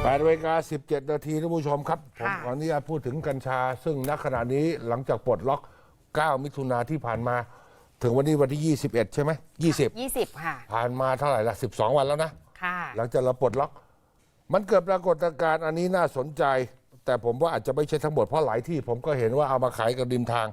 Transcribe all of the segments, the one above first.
8นาฬิกา17นาทีท่านผู้ชมครับ ผมค่ะ ขออนุญาตพูดถึงกัญชา ซึ่งณขณะนี้หลังจากปลดล็อก 9 มิถุนาที่ผ่านมา ถึงวันนี้วันที่ 21 ใช่ไหม20 20 ค่ะ ผ่านมาเท่าไหร่ละ12 วันแล้วนะ ค่ะ หลังจากเราปลดล็อก มันเกิดปรากฏการณ์อันนี้น่าสนใจ แต่ผมว่าอาจจะไม่ใช่ทั้งหมดเพราะหลายที่ ผมก็เห็นว่าเอามาขายกับริมทาง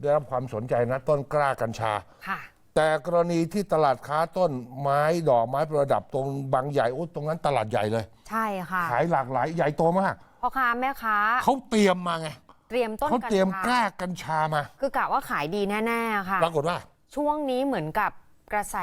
ได้รับความสนใจนะต้นกล้ากัญชา ค่ะ แต่กรณีที่ตลาดค้าต้นไม้ดอกไม้ประดับตรงบางใหญ่โอ้ตรงนั้นตลาดใหญ่เลย ใช่ค่ะขายหลากหลายใหญ่โตมากพ่อค้าแม่ค้าเขาเตรียมมาไงเตรียมต้นเขากัญเตรียมชากล้ากัญชามาคือกะว่าขายดีแน่ๆค่ะ ปรากฏว่า ช่วงนี้เหมือนกับกระแส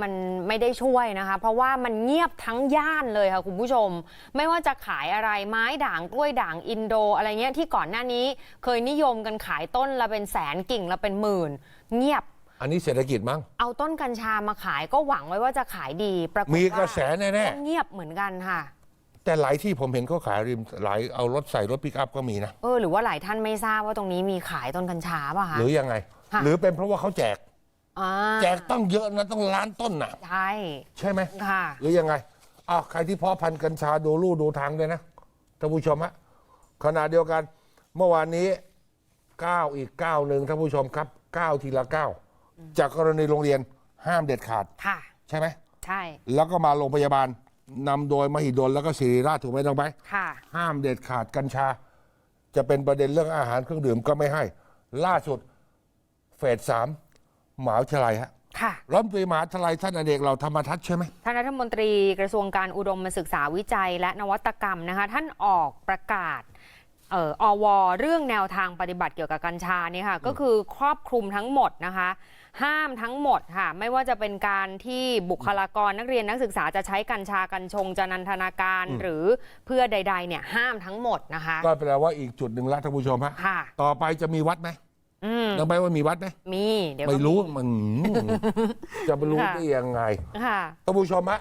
มันไม่ได้ช่วยนะคะ เพราะว่ามันเงียบทั้งย่านเลยค่ะคุณผู้ชม ไม่ว่าจะขายอะไรไม้ด่างกล้วยด่างอินโดอะไรเงี้ยที่ก่อนหน้านี้ เคยนิยมกันขายต้นละเป็นแสนกิ่งละเป็นหมื่น เงียบ อันนี้เศรษฐกิจมั้ง เอาต้นกัญชามาขายก็หวังไว้ว่าจะขายดีปรากฏมีว่ากระแสแน่ก็เงียบเหมือนกันค่ะๆแต่หลายที่ผมเห็นเขาขายริมหลายเอารถใส่รถปิกอัพก็มีนะ เออหรือว่าหลายท่านไม่ทราบว่าตรงนี้มีขายต้นกัญชาป่ะคะ หรือยังไง ค่ะ หรือเป็นเพราะว่าเขาแจก อ่าแจกต้องเยอะนะต้องล้านต้นน่ะใช่ใช่ไหม ค่ะ หรือยังไงอ้าวใครที่เพาะพันธุ์กัญชาดูลู่ดูทางด้วยนะท่านผู้ชมฮะขณะเดียวกัน เมื่อวานนี้ก้าวอีกก้าวหนึ่งท่านผู้ชมครับก้าวทีละก้าว จากกรณีโรงเรียนห้ามเด็ดขาด ค่ะ ใช่ไหม ใช่ แล้วก็มาโรงพยาบาลนำโดยมหิดลแล้วก็ศิริราชถูกไหมต้องไปค่ะ ห้ามเด็ดขาดกัญชา จะเป็นประเด็นเรื่องอาหารเครื่องดื่มก็ไม่ให้ ล่าสุดเฟสสามหมหาวิทยาลัยฮะค่ะ รัฐมนตรีมหาวิทยาลัยท่านอเนกเราธรรมทัศน์ใช่ไหม ท่านรัฐมนตรีกระทรวงการอุดมศึกษาวิจัย และนวัตกรรมนะคะ ท่านออกประกาศ เอ่ออวเรื่องแนวทางปฏิบัติเกี่ยวกับกัญชาเนี่ยค่ะก็คือครอบคลุมทั้งหมดนะคะ ห้ามทั้งหมดค่ะ ไม่ว่าจะเป็นการที่บุคลากรนักเรียนนักศึกษาจะใช้กัญชากัญชงจะนันทนาการหรือเพื่อใด ๆ เนี่ยห้ามทั้งหมดนะคะ ก็แปลว่าอีกจุดหนึ่งละท่านผู้ชมฮะค่ะต่อไปจะมีวัดไหมอืมต้องไปว่ามีวัดไหมมีเดี๋ยวก็ไม่รู้มัน จะไปรู้ค่ะได้ยังไงค่ะท่านผู้ชมฮะ